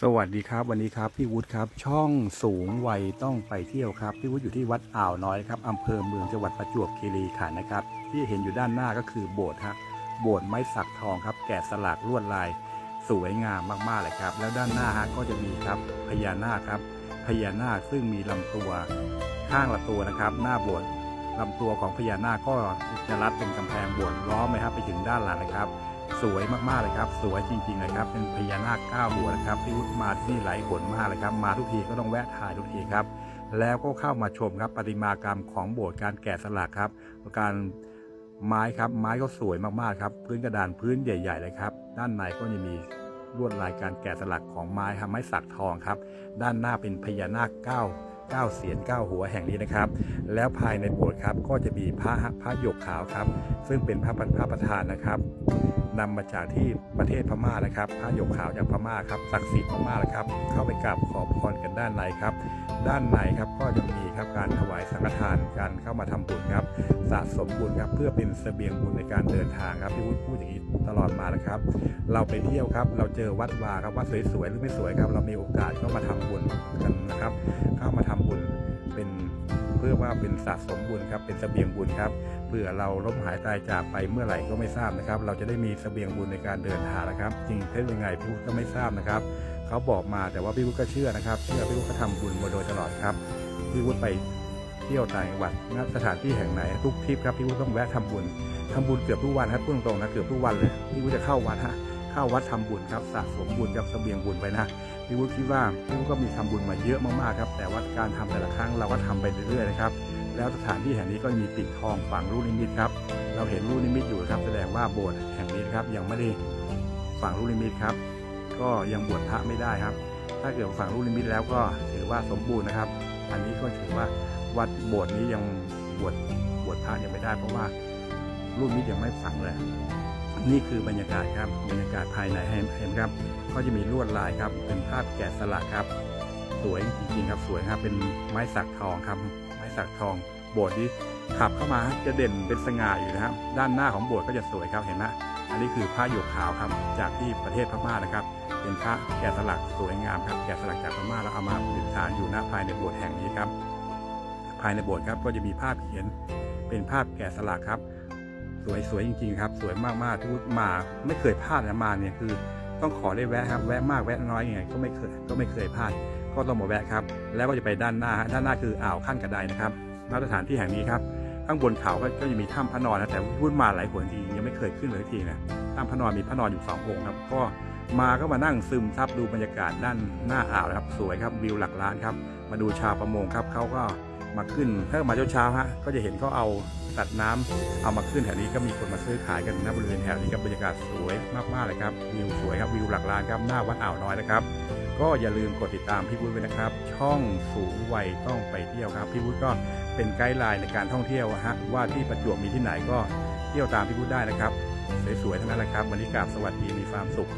สวัสดีครับวันนี้ครับพี่วุฒิครับช่องสูงวัยต้องไปเที่ยวครับพี่วุฒิอยู่ที่วัดอ่าวน้อยครับอำเภอเมืองจังหวัดประจวบคีรีขันธ์นะครับ ที่เห็นอยู่ด้านหน้าก็คือโบสถ์ครับโบสถ์ไม้สักทองครับ แกะสลักลวดลาย สวยงามมากๆเลยครับ แล้วด้านหน้าฮะก็จะมีครับพญานาคครับพญานาคซึ่งมีลำตัวข้างละตัวนะครับ หน้าโบสถ์ลำตัวของพญานาคก็จะรัดเป็นกำแพงโบสถ์ล้อมไหมครับไปถึงด้านหลังนะครับ สวยมากๆเลยครับ สวยจริงๆเลยครับ เป็นพญานาคเก้าหัวนะครับที่วุฒิมาที่นี่หลายหนมากเลยครับ มาทุกทีก็ต้องแวะถ่ายทุกทีครับ แล้วก็เข้ามาชมครับประติมากรรมของโบสถ์การแกะสลักครับ การไม้ครับ ไม้ก็สวยมากๆครับ พื้นกระดานพื้นใหญ่ ๆ เลยครับ ด้านในก็จะมีลวดลายการแกะสลักของไม้ครับไม้สักทองครับ ด้านหน้าเป็นพญานาคเก้าเก้าเสียนเก้าหัวแห่งนี้นะครับ แล้วภายในโบสถ์ครับก็จะมีพระพระหยกขาวครับ ซึ่งเป็นพระพระประธานนะครับ นำมาจากที่ประเทศพม่านะครับพระหยกขาวจากพม่าครับศักดิ์สิทธิ์พม่ากๆเลยครับ เข้าไปกราบขอพรกันด้านในครับ ด้านในครับก็จะมีครับการถวายสังฆทานการเข้ามาทำบุญครับสะสมบุญครับเพื่อเป็นเสบียงบุญในการเดินทางครับพี่วุฒิพูดอย่างนี้ตลอดมานะครับ เราไปเที่ยวครับ เราเจอวัดวาครับวัดสวยๆหรือไม่สวยครับ เรามีโอกาสก็มาทำบุญกันนะครับ เพื่อว่าเป็นสะสมบุญครับเป็นเสบียงบุญครับเผื่อเราล้มหายตายจากไปเมื่อไหร่ก็ไม่ทราบนะครับ เราจะได้มีเสบียงบุญในการเดินทางนะครับ จริงเท็จยังไงพี่วุฒิก็ไม่ทราบนะครับเขาบอกมาแต่ว่าพี่วุฒิก็เชื่อนะครับ เชื่อพี่วุฒิก็ทำบุญมาโดยตลอดครับพี่วุฒิไปเที่ยวต่างจังหวัดสถานที่แห่งไหนทุกทริปครับพี่วุฒิต้องแวะทำบุญทำบุญเกือบทุกวันครับพูดตรงๆนะเกือบทุกวันเลยพี่วุฒิจะเข้าวัดฮะ เข้าวัดทำบุญครับสะสมบุญกับเสบียงบุญไว้นะพี่วุฒิคิดว่าพี่วุฒิก็มีทำบุญมาเยอะมากๆครับ แต่ว่าการทำแต่ละครั้งเราก็ทำไปเรื่อยๆนะครับแล้วสถานที่แห่งนี้ก็มีปิดทองฝังลูกนิมิตครับ เราเห็นลูกนิมิตอยู่ครับ แสดงว่าโบสถ์แห่งนี้ครับยังไม่ได้ฝังลูกนิมิตครับ ก็ยังบวชพระไม่ได้ครับ ถ้าเกิดฝังลูกนิมิตแล้วก็ถือว่าสมบูรณ์นะครับ อันนี้ก็ถือว่าวัดโบสถ์นี้ยังบวชบวชพระยังไม่ได้เพราะว่าลูกนิมิตยังไม่ฝังเลย นี่คือบรรยากาศครับบรรยากาศภายในเห็นเห็นครับก็จะมีลวดลายครับ เป็นภาพแกะสลักครับ สวยจริงๆครับสวยครับเป็นไม้สักทองครับ ไม้สักทอง โบสถ์นี้ขับเข้ามาจะเด่นเป็นสง่าอยู่นะครับ ด้านหน้าของโบสถ์ก็จะสวยครับเห็นไหมอันนี้คือผ้าหยกขาวครับจากที่ประเทศพม่านะครับ เป็นพระแกะสลักสวยงามครับแกะสลักจากพม่าแล้วเอามาประดิษฐานอยู่หน้าภายในโบสถ์แห่งนี้ครับ ภายในโบสถ์ครับก็จะมีภาพเขียนเป็นภาพแกะสลักครับ สวยสวยจริงๆครับ สวยมากๆที่พูดมาไม่เคยพลาดนะมาเนี่ยคือ ต้องขอได้แวะครับแวะมากแวะน้อยยังไงก็ไม่เคยก็ไม่เคยพลาด ก็ต้องมาแวะครับ แล้วก็จะไปด้านหน้าด้านหน้าคืออ่าวขั้นกระไดนะครับมาตรฐานที่แห่งนี้ครับข้างบนเขาก็จะมีถ้ำพระนอนนะแต่พูดมาหลายหนทียังไม่เคยขึ้นเลยทีนะถ้ำพระนอนมีพระนอนอยู่สององค์ครับ ก็มาก็มานั่งซึมซับดูบรรยากาศด้านหน้าอ่าวนะครับ สวยครับวิวหลักล้านครับ มาดูชาวประมงครับเขาก็มาขึ้นถ้ามาเช้าๆฮะก็จะเห็นเขาเอา ตัดน้ำเอามาขึ้นแถวนี้ก็มีคนมาซื้อขายกันนะบริเวณแถวนี้ครับบรรยากาศสวยมากๆเลยครับวิวสวยครับวิวหลักล้านครับหน้าวัดอ่าวน้อยนะครับ ก็อย่าลืมกดติดตามพี่วุฒิไว้นะครับ ช่องสูงวัยต้องไปเที่ยวครับพี่วุฒิก็เป็นไกด์ไลน์ในการท่องเที่ยวฮะว่าที่ประจวบมีที่ไหนก็เที่ยวตามพี่วุฒิได้นะครับสวยๆทั้งนั้นแหละครับวันนี้กราบสวัสดีมีความสุข